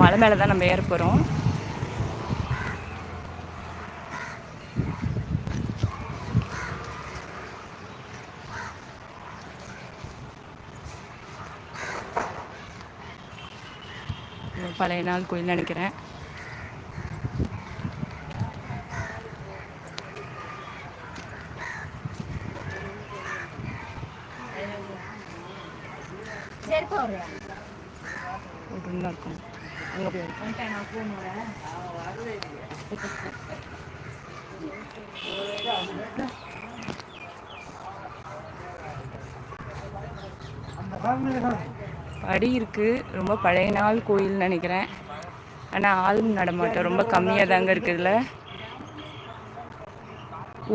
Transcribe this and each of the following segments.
மலை மேலே தான் நம்ம ஏற போகிறோம் பழைய நாள் கோயில் நினைக்கிறேன். இருக்கும். படி இருக்குது ரொம்ப பழைய நாள் கோயில் நினைக்கிறேன். ஆனால் ஆள் நடமாட்டம் ரொம்ப கம்மியாக தாங்க இருக்குதுல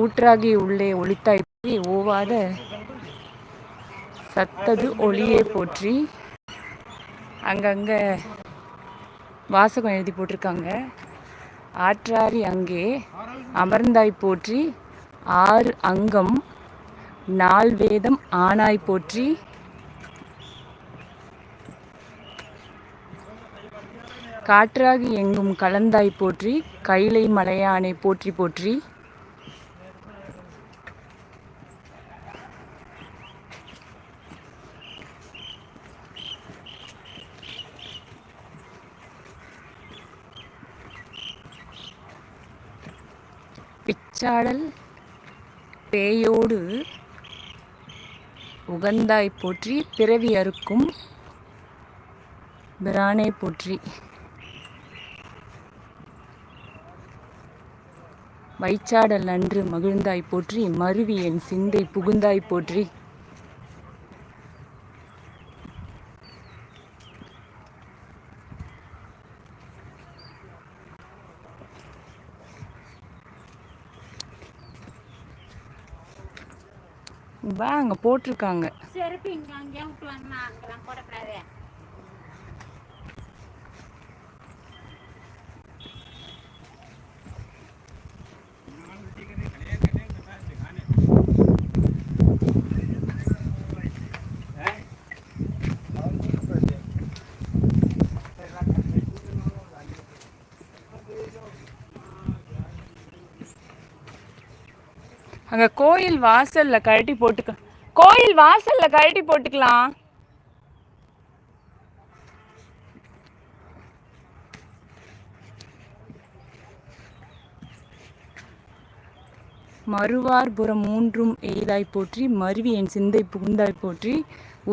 ஊற்றாகி உள்ளே ஒளித்தாய் போய் ஓவாத சத்தது ஒளியே போற்றி. அங்கங்கே வாசகம் எழுதி போட்டிருக்காங்க. ஆற்றாரி அங்கே அமர்ந்தாய் போற்றி ஆறு அங்கம் நால் வேதம் ஆனாய் போற்றி. காற்றாகி எங்கும் கலந்தாய் போற்றி கைலை மலையானை போற்றி போற்றி. பிச்சாடல் பேயோடு உகந்தாய் போற்றி பிறவி அறுக்கும் பிரானை போற்றி. வைச்சாடல் அன்று மகிழ்ந்தாய் போற்றி மருவி என் சிந்தை புகுந்தாய் போற்றி. வா அங்கே போட்டிருக்காங்க. செருப்பு இங்க அங்கேயே விட்டு வரணும் அங்கெல்லாம் போடக்கூடாது. அங்கே கோயில் வாசலில் கழட்டி போட்டுக்க. கோயில் வாசலில் கழட்டி போட்டுக்கலாம். மறுவார்புறம் மூன்றும் எய்தாய் போற்றி மருவி என் சிந்தை புகுந்தாய் போற்றி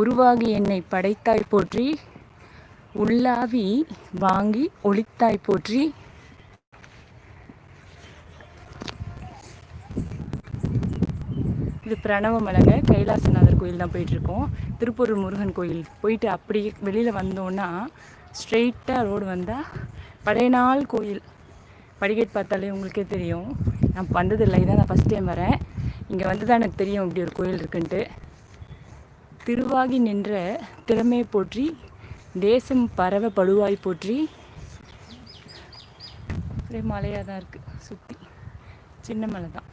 உருவாகி என்னை படைத்தாய் போற்றி உள்ளாவி வாங்கி ஒளித்தாய் போற்றி இது பிரணவமலைங்க கைலாசநாதர் கோயில் தான் போயிட்டுருக்கோம். திருப்பூர் முருகன் கோயில். போயிட்டு அப்படியே வெளியில் வந்தோன்னா ஸ்ட்ரெயிட்டாக ரோடு வந்தால் பழைய நாள் கோயில். படிக்கட் பார்த்தாலே உங்களுக்கே தெரியும். நான் வந்ததில்லை இதான் நான் ஃபஸ்ட் டைம் வரேன். இங்கே வந்து தான் எனக்கு தெரியும் இப்படி ஒரு கோயில் இருக்குன்ட்டு. திருவாகி நின்ற திறமையை போற்றி தேசம் பரவ படுவாய் போற்றி. ஒரே மலையாக தான் இருக்குது சுற்றி சின்ன மலை தான்.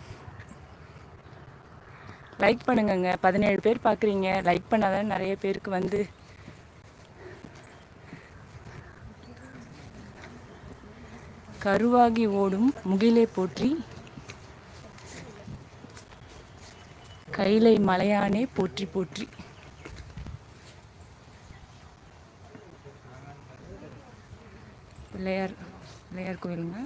லைக் பண்ணுங்கங்க. பதினேழு பேர் பார்க்குறீங்க லைக் பண்ணாதான் நிறைய பேருக்கு வந்து கருவாகி ஓடும் முகிலே போற்றி. கைலை மலையானே போற்றி போற்றி. பிள்ளையார் பிள்ளையார் கோயிலுங்க.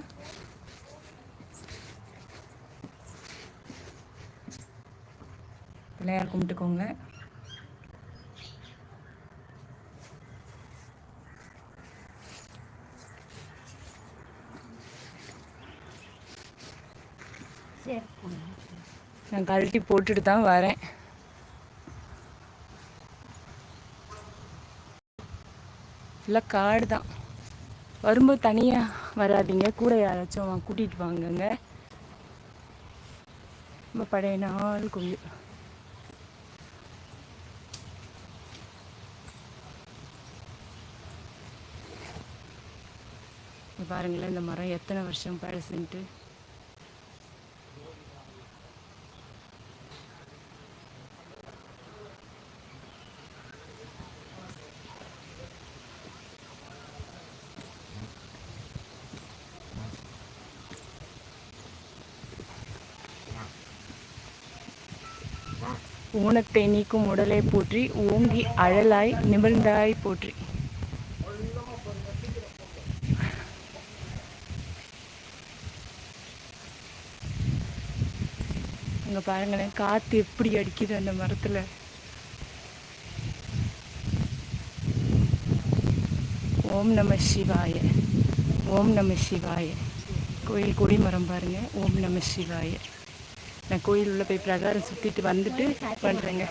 பிள்ளையார் கும்பிட்டுக்கோங்க நான் கழட்டி போட்டுட்டு தான் வரேன். ஃபுல்லாக காடு தான். வரும்போது தனியாக வராதீங்க. கூட யாராச்சும் கூட்டிகிட்டு வாங்கங்க. ரொம்ப பழைய நாள் கோயில் இங்கே பாருங்களேன் இந்த மரம் எத்தனை வருஷம் பழசுன்ட்டு. ஊனத்தை நீக்கும் உடலை போற்றி ஓங்கி அழலாய் நிமிர்ந்தாய் போற்றி. இங்க பாருங்களேன் காற்று எப்படி அடிக்குது அந்த மரத்துல. ஓம் நம சிவாய ஓம் நம சிவாய. கோயில் கொடிமரம் பாருங்க ஓம் நம சிவாய. நான் கோயில் உள்ள போய் பிரகாரம் சுத்திட்டு வந்துட்டு பண்றேங்க.